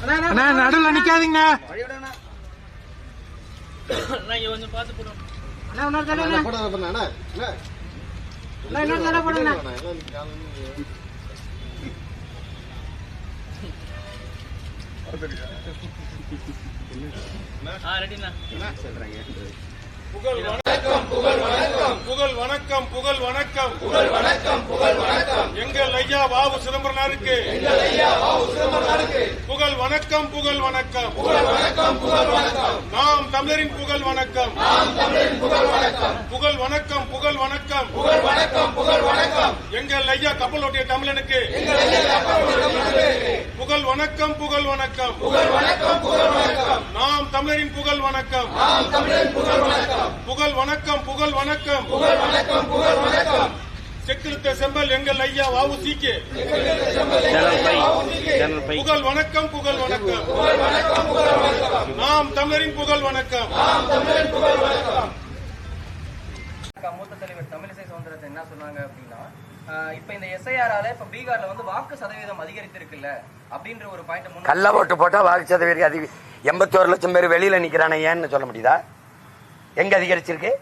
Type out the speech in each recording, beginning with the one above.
அண்ணா நடுவில் நிக்காதீங்க. நான் புகழ் வணக்கம் புகழ் வணக்கம் புகழ் வணக்கம் புகழ் வணக்கம். புகழ் வணக்கம் புகழ் வணக்கம் எங்கள் ஐயா வாவு சிதம்பரனாருக்கு. எங்கள் ஐயா பாபு சிதம்பரனாருக்கு புகழ் வணக்கம் புகழ் வணக்கம். புகழ் வணக்கம் புகழ் வணக்கம் நாம் தமிழரின் புகழ் வணக்கம் நாம் தமிழரின் புகழ் வணக்கம் புகழ் வணக்கம் புகழ் வணக்கம். புகழ் வணக்கம் புகழ் வணக்கம். எங்கள் ஐயா கப்பல் ஓட்டிய தமிழனுக்கு எங்கள் ஐயா புகழ் வணக்கம் புகழ் வணக்கம் புகழ் வணக்கம் புகழ் வணக்கம் நாம் தமிழரின் புகழ் வணக்கம் புகழ் வணக்கம் புகழ் வணக்கம் புகழ் வணக்கம் புகழ் வணக்கம் செக்கிழுத்த செம்பல் எங்கள் ஐயா புகழ் வணக்கம் புகழ் வணக்கம் புகழ் வணக்கம் புகழ் வணக்கம் நாம் தமிழரின் புகழ் வணக்கம் மூத்த தலைவர் தமிழிசை சவுந்தரராஜன் என்ன சொன்னாங்க அப்படின்னா இப்ப இந்த எஸ்ஐஆரால இப்ப பீகார்ல வந்து வாக்கு சதவீதம் அதிகரித்திருக்குல்ல அப்படின்ற ஒரு பாயிண்ட் கள்ள ஓட்டு போட்டா வாக்கு சதவீதம் அதிக எண்பத்தோரு லட்சம் பேர் வெளியில நிக்கிறானே ஏன்னு சொல்ல முடியுதா? எங்க அதிகரிச்சிருக்கு?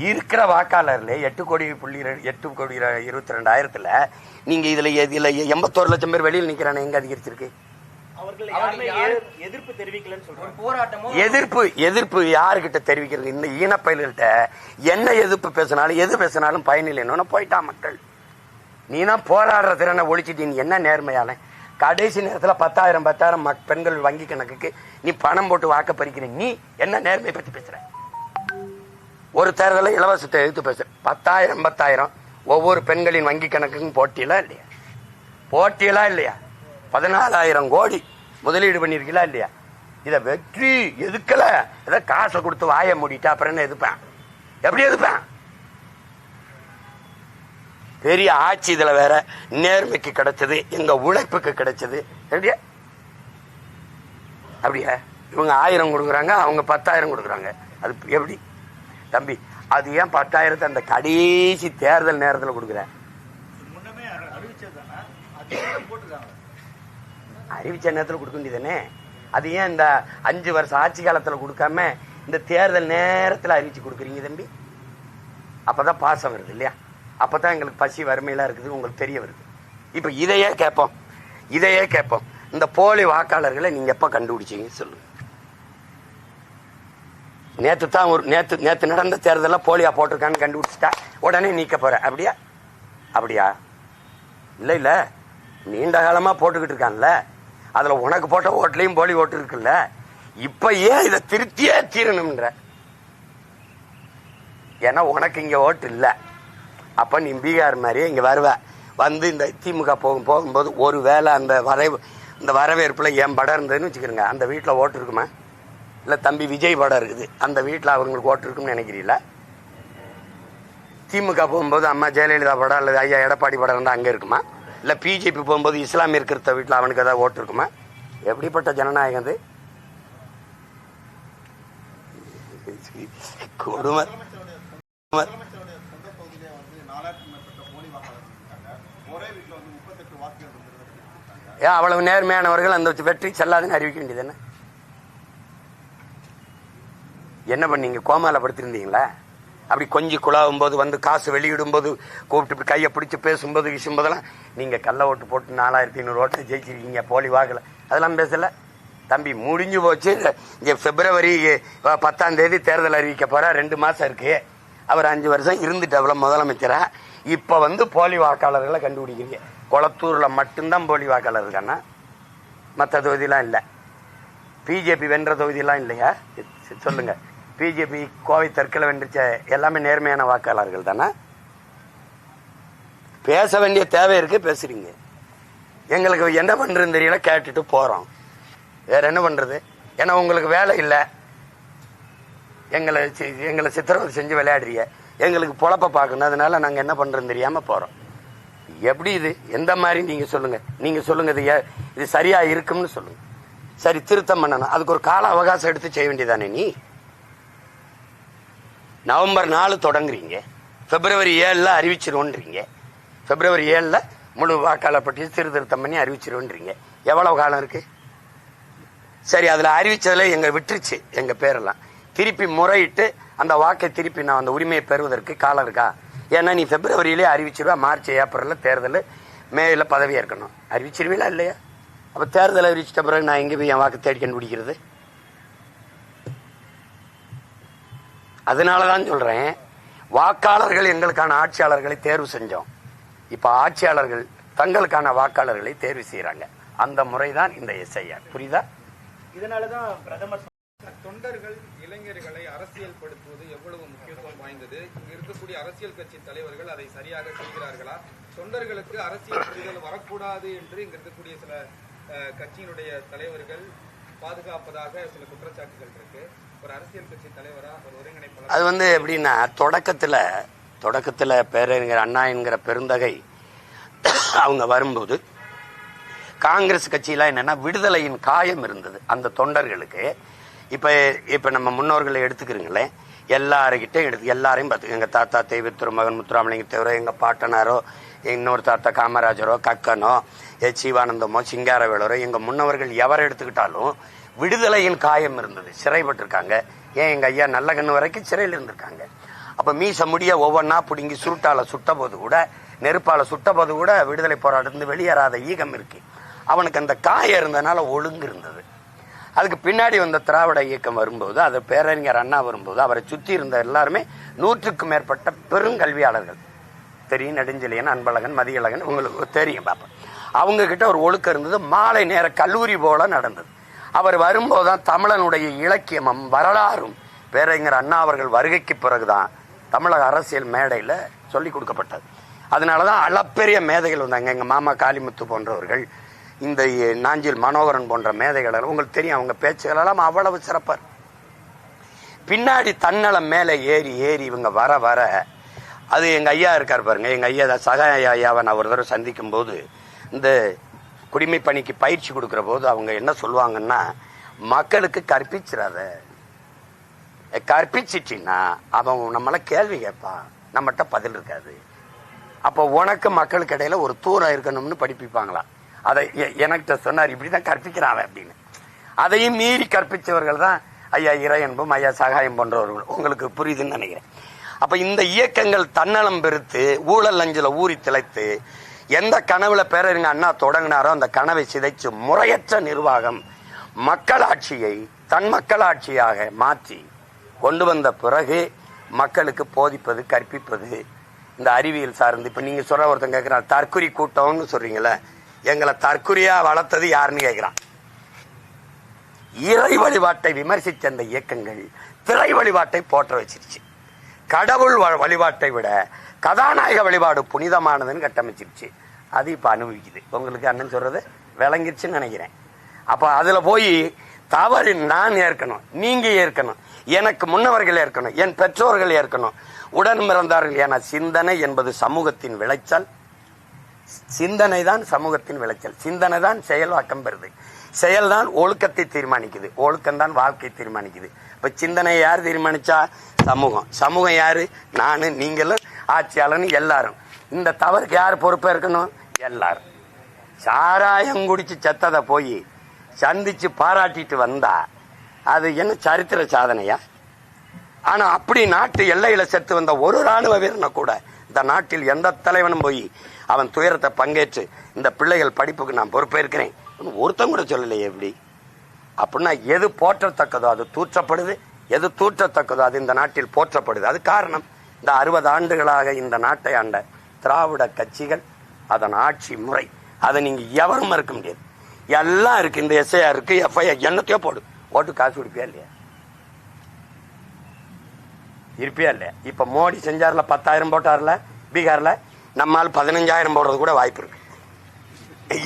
இருக்கிற வாக்காளர்ல எட்டு கோடி புள்ளி எட்டு கோடி இருபத்தி ரெண்டாயிரத்துல நீங்க இதுல இதுல எண்பத்தோரு லட்சம் பேர் வெளியில நிக்கிறானே எங்க அதிகரிச்சிருக்கு? எதிர்ப்பு தெரிவிக்கலன்னு போராட்டமோ எதிர்ப்பு எதிர்ப்பு யாருக்கிட்ட தெரிவிக்கிறது? இந்த ஈனப்பயில்கிட்ட என்ன எதிர்ப்பு பேசினாலும் எது பேசினாலும் பயனில்லைன்னு போயிட்டான் மக்கள். நீனா போராடுற திறனை ஒழிச்சிட்டு நீ என்ன நேர்மையால? கடைசி நேரத்துல பத்தாயிரம் பத்தாயிரம் பெண்கள் வங்கி கணக்குக்கு நீ பணம் போட்டு வாக்க பறிக்கிற. நீ என்ன நேர்மை பத்தி பேசுற? ஒரு தேர்தல இலவசத்தை எதிர்த்து பேசுற. பத்தாயிரம் பத்தாயிரம் ஒவ்வொரு பெண்களின் வங்கி கணக்குக்கும் போட்டியலா இல்லையா? போட்டியலா இல்லையா? பதினாலாயிரம் கோடி முதலீடு பண்ணிருக்கீங்களா இல்லையா? இத வெற்றி எதுக்கல? ஏதோ காசை கொடுத்து வாய மூடிட்டு அப்புறம் என்ன எதுப்பேன் எப்படி எதுப்பேன் பெரிய ஆட்சி இதுல வேற நேர்மைக்கு கிடைச்சது எங்க உழைப்புக்கு கிடைச்சது. எப்படியா அப்படியா? இவங்க ஆயிரம் கொடுக்குறாங்க அவங்க பத்தாயிரம் கொடுக்குறாங்க. அது எப்படி? தம்பி அது ஏன் பத்தாயிரத்தை அந்த கடைசி தேர்தல் நேரத்தில் கொடுக்குறேன் அறிவிச்ச நேரத்தில் கொடுக்க வேண்டியதானே அது ஏன் இந்த அஞ்சு வருஷம் ஆட்சி காலத்தில் கொடுக்காம இந்த தேர்தல் நேரத்தில் அறிவிச்சு கொடுக்குறீங்க தம்பி? அப்போதான் பாசம் வருது இல்லையா? அப்போதான் எங்களுக்கு பசி வறுமையெல்லாம் இருக்குது உங்களுக்கு தெரிய வருது. இப்போ இதையே கேட்போம். இதையே கேட்போம். இந்த போலி வாக்காளர்களை நீங்க எப்ப கண்டுபிடிச்சிங்க சொல்லுங்க. நேத்து தான் ஒரு நேத்து நேத்து நடந்த தேர்தலில் போலியா போட்டிருக்கான்னு கண்டுபிடிச்சிட்டா உடனே நீக்க போற. அப்படியா? அப்படியா? இல்லை இல்லை. நீண்ட காலமா போட்டுக்கிட்டு இருக்கான்ல. அதுல உனக்கு போட்ட ஓட்டுலயும் போலி ஓட்டு இருக்குல்ல? இப்ப ஏன் இதை திருத்தியே தீரணும்ன்ற? ஏன்னா உனக்கு இங்க ஓட்டு இல்ல. அப்ப நீ பீகார் மாதிரியே இங்க வருவ. வந்து இந்த திமுக போகும் போகும்போது ஒரு வேளை அந்த வரைவு இந்த வரவேற்புல என் படம் இருந்ததுன்னு வச்சுக்கிறேங்க. அந்த வீட்டுல ஓட்டு இருக்குமா? இல்ல தம்பி விஜய் படம் இருக்குது. அந்த வீட்டுல அவங்களுக்கு ஓட்டு இருக்கும்னு நினைக்கிறீங்களா? திமுக போகும்போது அம்மா ஜெயலலிதா படம் அல்லது ஐயா எடப்பாடி படம் இருந்தா அங்க இருக்குமா? இல்ல பிஜேபி போகும்போது இஸ்லாமிய இருக்கிற வீட்டில் அவனுக்கு ஏதாவது ஓட்டு இருக்குமா? எப்படிப்பட்ட ஜனநாயகம் அது கொடுமை கொடுமை. ஏன் அவ்வளவு நேர்மையானவர்கள் அந்த வெற்றி செல்லாதுன்னு அறிவிக்க வேண்டியது என்ன? என்ன பண்ணீங்க? கோமால படுத்திருந்தீங்களா? அப்படி கொஞ்சி குழாவும் போது வந்து காசு வெளியிடும் போது கூப்பிட்டு கையை பிடிச்சி பேசும்போது வீசும்போதெல்லாம் நீங்கள் கள்ள ஓட்டு போட்டு நாலாயிரத்தி ஐநூறு ஓட்டு ஜெயிச்சிருக்கீங்க போலி வாக்கில் அதெல்லாம் பேசலை. தம்பி முடிஞ்சு போச்சு. இங்கே பிப்ரவரி பத்தாம் தேதி தேர்தல் அறிவிக்க போகிறார் ரெண்டு மாதம் இருக்கு. அவர் அஞ்சு வருஷம் இருந்துட்டு முதலமைச்சராக இப்போ வந்து போலி வாக்காளர்களை கண்டுபிடிக்கிறீங்க. குளத்தூரில் மட்டும்தான் போலி வாக்காளர் இருக்கானா மற்ற தொகுதியெலாம் இல்லை. பிஜேபி வென்ற தொகுதியெலாம் இல்லையா? சரி, பிஜேபி கோவை தெற்கில் வென்றுச்ச எல்லாமே நேர்மையான வாக்காளர்கள் தானே? பேச வேண்டிய தேவை இருக்கு பேசுறீங்க. எங்களுக்கு என்ன பண்ணுறதுன்னு தெரியல கேட்டுட்டு போகிறோம் வேற என்ன பண்றது? ஏன்னா உங்களுக்கு வேலை இல்லை. எங்களை சி- எங்களை சித்திரவதை செஞ்சு விளையாடுறீங்க. எங்களுக்கு பொழப்ப பார்க்கணும். அதனால நாங்கள் என்ன பண்ணுறதுன்னு தெரியாமல் போகிறோம் எப்படி இது? எந்த மாதிரி நீங்க சொல்லுங்க. நீங்க சொல்லுங்க இது ஏ- இது சரியா இருக்கும்னு சொல்லுங்க. சரி திருத்தம் பண்ணணும். அதுக்கு ஒரு கால அவகாசம் எடுத்து செய்ய வேண்டியதானே நீ? நவம்பர் நாலு தொடங்குறீங்க. பிப்ரவரி ஏழில் அறிவிச்சிருவோன்றீங்க. பிப்ரவரி ஏழில் முழு வாக்காளர் பட்டியல் சீர்திருத்தம் பண்ணி அறிவிச்சிருவோன்றீங்க. எவ்வளவு காலம் இருக்கு? சரி அதில் அறிவிச்சதுல எங்கள் விட்டுருச்சு எங்கள் பேரெல்லாம். திருப்பி முறையிட்டு அந்த வாக்கை திருப்பி நான் அந்த உரிமையை பெறுவதற்கு காலம் இருக்கா? ஏன்னா நீ பிப்ரவரியிலே அறிவிச்சிருவா மார்ச் ஏப்ரலில் தேர்தல் மேல பதவி ஏற்கணும் அறிவிச்சிருவீங்களா இல்லையா? அப்போ தேர்தல் அறிவிச்சிட்ட பிறகு நான் எங்கே போய் என் வாக்கு தேடி கண்டுபிடிக்கிறது? அதனாலதான் சொல்றேன் வாக்காளர்கள் எங்களுக்கான ஆட்சியாளர்களை தேர்வு செஞ்சோம். இப்போ ஆட்சியாளர்கள் தங்களுக்கான வாக்காளர்களை தேர்வு செய்யறாங்க. அந்த முறைதான் இந்த எஸ்ஐஆர். புரியுதா? இதனாலதான் பிரதமர் தொண்டர்கள் இளைஞர்களை அரசியல்படுத்துவது எவ்வளவு முக்கியத்துவம் வாய்ந்தது? இருக்கக்கூடிய அரசியல் கட்சி தலைவர்கள் அதை சரியாக செய்கிறார்களா? தொண்டர்களுக்கு அரசியல் புரிதல் வரக்கூடாது என்று இங்க இருக்கக்கூடிய சில கட்சியினுடைய தலைவர்கள் பாதுகாப்பதாக சில குற்றச்சாட்டுகள் இருக்கு. ஒரு அரசியல் கட்சி தலைவராக ஒரு ஒருங்கிணைப்பாளர்? அது வந்து எப்படின்னா தொடக்கத்துல தொடக்கத்துல பேரறிஞர் அண்ணா என்கிற பெருந்தகை அவங்க வரும்போது காங்கிரஸ் கட்சியில என்னன்னா விடுதலையின் காயம் இருந்தது அந்த தொண்டர்களுக்கு. இப்ப இப்ப நம்ம முன்னோர்களை எடுத்துக்கிறீங்களேன் எல்லாருக்கிட்டையும் எடுத்து எல்லாரையும் பார்த்து எங்க தாத்தா தெய்வ திருமகன் முத்துராமலிங்க தேவரோ எங்க பாட்டனாரோ இன்னொரு தாத்தா காமராஜரோ கக்கனோ எ சிவானந்தமோ சிங்காரவேலரோ எங்க முன்னவர்கள் எவரை எடுத்துக்கிட்டாலும் விடுதலையின் காயம் இருந்தது. சிறைப்பட்டிருக்காங்க. ஏன் எங்க ஐயா நல்ல கண்ணு வரைக்கும் சிறையில் இருந்திருக்காங்க. அப்ப மீச முடிய ஒவ்வொன்னா பிடுங்கி சுருட்டால சுட்ட போது கூட நெருப்பால சுட்ட போது கூட விடுதலை போராட்டத்திலிருந்து வெளியேறாத ஈகம் இருக்கு. அவனுக்கு அந்த காயம் இருந்ததுனால ஒழுங்கு இருந்தது. அதுக்கு பின்னாடி வந்த திராவிட இயக்கம் வரும்போது அது பேரறிஞர் அண்ணா வரும்போது அவரை சுத்தி இருந்த எல்லாருமே நூற்றுக்கும் மேற்பட்ட பெருங்கல்வியாளர்கள் தெரியும் நெடுஞ்செழியன் அன்பழகன் மதியழகன் உங்களுக்கு தெரியும் பாப்பா. அவங்க கிட்ட ஒரு ஒழுக்கம் இருந்தது. மாலை நேர கல்லூரி போல நடந்தது. அவர் வரும்போதுதான் தமிழனுடைய இலக்கியமும் வரலாறும் பேரறிஞர் அண்ணா அவர்கள் வருகைக்கு பிறகுதான் தமிழக அரசியல் மேடையில சொல்லி கொடுக்கப்பட்டது. அதனாலதான் அளப்பெரிய மேதைகள் வந்தாங்க. எங்க மாமா காளிமுத்து போன்றவர்கள் இந்த நாஞ்சில் மனோகரன் போன்ற மேதைகள் உங்களுக்கு தெரியும் அவங்க பேச்சுகளெல்லாம் அவ்வளவு சிறப்பார் பின்னாடி தன்னலம் மேலே ஏறி ஏறி இவங்க வர வர அது எங்க ஐயா இருக்கார் பாருங்க. எங்க ஐயா தான் சகாய ஐயாவை நான் ஒரு தடவை சந்திக்கும் போது இந்த குடிமை பணிக்கு பயிற்சி கொடுக்கிற போது அவங்க என்ன சொல்லுவாங்கன்னா மக்களுக்கு கற்பிச்சிடாத கற்பிச்சிட்டின்னா அவன் நம்மள கேள்வி கேட்பான். நம்மகிட்ட பதில் இருக்காது. அப்போ உனக்கு மக்களுக்கு இடையில ஒரு தூரம் இருக்கணும்னு படிப்பிப்பாங்களா? அதை எ- எனக்கிட்ட சொன்னார் இப்படிதான் கற்பிக்கிறான் கற்பிக்கிறாவே அப்படின்னு. அதையும் மீறி கற்பிச்சவர்கள் தான் ஐயா இறையன்பும் ஐயா சகாயம் போன்றவர்கள். உங்களுக்கு புரியுதுன்னு நினைக்கிறேன். அப்ப இந்த இயக்கங்கள் தன்னலம் பெருத்து ஊழல் அஞ்சில ஊறி திளைத்து எந்த கனவுல பேரறிஞர் அண்ணா தொடங்கினாரோ அந்த கனவை சிதைச்சு முறையற்ற நிர்வாகம் மக்களாட்சியை தன் மக்களாட்சியாக மாற்றி கொண்டு வந்த பிறகு மக்களுக்கு போதிப்பது கற்பிப்பது இந்த அறிவியல் சார்ந்து. இப்ப நீங்க சொல்ற ஒருத்தன் கேட்குறான் தற்குறி கூட்டம்னு சொல்றீங்களே எங்களை தற்குறியா வளர்த்தது யாருன்னு கேட்கிறான் இறை வழிபாட்டை விமர்சித்த அந்த இயக்கங்கள் திரை வழிபாட்டை போற்ற வச்சிருச்சு. கடவுள் வ- வழிபாட்டை விட கதாநாயக வழிபாடு புனிதமானதுன்னு கட்டமைச்சிருச்சு. அது இப்ப அனுபவிக்குது. உங்களுக்கு அண்ணன் சொல்றது விளங்கிருச்சுன்னு நினைக்கிறேன். அப்ப அதுல போய் தவறு நான் ஏற்கணும் நீங்க ஏற்கணும் எனக்கு முன்னவர்கள் ஏற்கணும் என் பெற்றோர்கள் ஏற்கணும் உடன் பிறந்தார்கள் என சிந்தனை என்பது சமூகத்தின் விளைச்சல். சிந்தனை தான் சமூகத்தின் விளைச்சல். சிந்தனை தான் செயல்வாக்கம் பெறுது. செயல்தான் ஒழுக்கத்தை தீர்மானிக்குது. ஒழுக்கம் தான் வாழ்க்கை தீர்மானிக்குது. இப்ப சிந்தனை யார் தீர்மானிச்சா? சமூகம். சமூகம் யாரு? நானு நீங்களும் ஆட்சியாளர்னு எல்லாரும். இந்த தவறுக்கு யார் பொறுப்பா இருக்கணும் எல்லாரும். சாராயம் குடிச்சு செத்ததை போய் சந்திச்சு பாராட்டிட்டு வந்தா அது என்ன சரித்திர சாதனையா? ஆனா அப்படி நாட்டு எல்லையில செத்து வந்த ஒரு ராணுவ வீரனை கூட இந்த நாட்டில் எந்த தலைவனும் போய் அவன் துயரத்தை பங்கேற்று இந்த பிள்ளைகள் படிப்புக்கு நான் பொறுப்பேற்கிறேன். ஒருத்தம் கூட சொல்லலையே எப்படி? அப்படின்னா எது போற்றத்தக்கதோ அது தூற்றப்படுது எது தூற்றத்தக்கதோ அது இந்த நாட்டில் போற்றப்படுது. அது காரணம். இந்த அறுபது ஆண்டுகளாக இந்த நாட்டை ஆண்ட திராவிட கட்சிகள் அதன் ஆட்சி முறை அதை நீங்க எவரும் மறுக்க முடியாது. எல்லாம் இருக்கு. இந்த எஸ்ஐஆர் இருக்கு எஃப்ஐஆர் என்னத்தையோ போடு. ஓட்டு காசு கொடுப்பியா இல்லையா? இருப்பியா இல்லையா? இப்ப மோடி செஞ்சார்ல பத்தாயிரம் போட்டார்ல பீகார்ல நம்மால் பதினஞ்சாயிரம் போடுறது கூட வாய்ப்பு இருக்கு.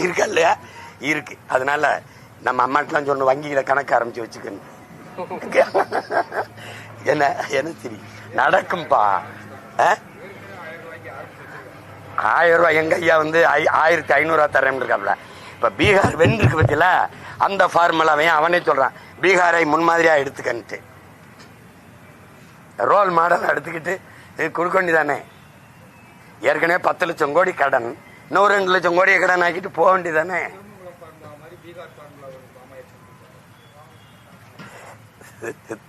இருக்கா இல்லையா? இருக்கு. அதனால நம்ம அம்மாட்டெல்லாம் சொன்ன வங்கியில கணக்கு ஆரம்பிச்சு வச்சுக்கணும் என்ன என்ன சரி நடக்கும்பா. ஆயிரம் ரூபாய் எங்க ஐயா வந்து ஐ- ஆயிரத்தி ஐநூறுவா தரேன் இருக்காப்ல. இப்ப பீகார் வென்றிருக்கு பத்தியில அந்த ஃபார்முலாவையும் அவனே சொல்றான். பீகாரை முன்மாதிரியா எடுத்துக்கன்ட்டு. ரோல் மாடல் எடுத்துக்கிட்டு இது கொடுக்க வேண்டியதானே ஏற்கனவே பத்து லட்சம் கோடி கடன். இன்னும் ரெண்டு லட்சம் கோடியை கடன் ஆக்கிட்டு போக வேண்டியதானே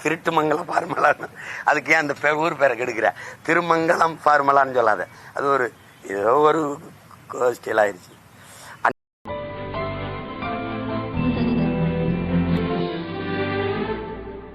திருட்டுமங்கலம் ஃபார்முலான்னு அதுக்கு ஏன் அந்த பே- ஊர் பேரை கெடுக்கிற? திருமங்கலம் ஃபார்முலான்னு சொல்லாத. அது ஒரு ஏதோ ஒரு ஸ்டைல் ஆயிடுச்சு.